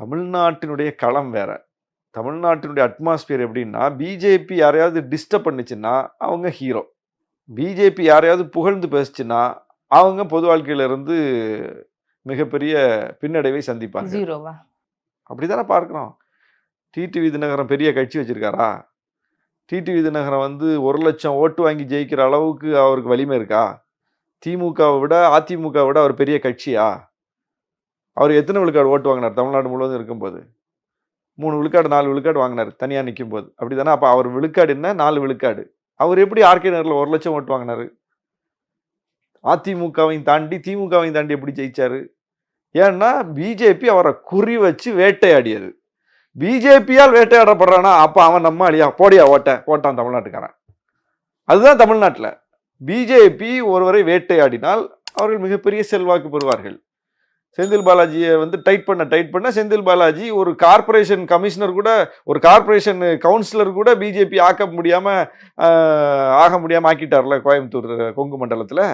தமிழ்நாட்டினுடைய களம் வேற. தமிழ்நாட்டினுடைய அட்மாஸ்பியர் எப்படின்னா பிஜேபி யாரையாவது டிஸ்டர்ப் பண்ணுச்சுன்னா அவங்க ஹீரோ பிஜேபி யாரையாவது புகழ்ந்து பேசுச்சுன்னா அவங்க பொது வாழ்க்கையில இருந்து மிகப்பெரிய பின்னடைவை சந்திப்பாங்க. ஜீரோவா அப்படிதானே பார்க்குறோம். டிடிவி தினகரன் பெரிய கட்சி வச்சிருக்காரா? டிடிவி தினகரன் வந்து ஒரு லட்சம் ஓட்டு வாங்கி ஜெயிக்கிற அளவுக்கு அவருக்கு வலிமை இருக்கா? திமுகவை விட அதிமுகவை விட அவர் பெரிய கட்சியா? அவர் எத்தனை விழுக்காடு ஓட்டு வாங்கினார்? தமிழ்நாடு முழுவதும் இருக்கும்போது. மூணு விழுக்காடு நாலு விழுக்காடு வாங்கினார் தனியாக நிற்கும் போது அப்படி தானே அப்போ அவர் விழுக்காடு என்ன? நாலு விழுக்காடு. அவர் எப்படி ஆர்கே நகரில் ஒரு லட்சம் ஓட்டு வாங்கினாரு? அதிமுகவையும் தாண்டி திமுகவையும் தாண்டி எப்படி ஜெயிச்சாரு? ஏன்னா பிஜேபி அவரை குறி வச்சு வேட்டையாடியது. பிஜேபியால் வேட்டையாடப்படுறானா? அப்போ அவன் நம்ம அழியா போடியா ஓட்ட ஓட்டான் தமிழ்நாட்டுக்காரன். அதுதான் தமிழ்நாட்டில். பிஜேபி ஒருவரை வேட்டையாடினால் அவர்கள் மிகப்பெரிய செல்வாக்கு பெறுவார்கள். செந்தில் பாலாஜியை வந்து டைட் பண்ண டைட் பண்ண செந்தில் பாலாஜி ஒரு கார்பரேஷன் கமிஷனர் கூட ஒரு கார்பரேஷன் கவுன்சிலர் கூட பிஜேபி ஆக்க முடியாமல் ஆக முடியாமல் ஆக்கிட்டார்ல கோயம்புத்தூர் கொங்கு மண்டலத்தில்.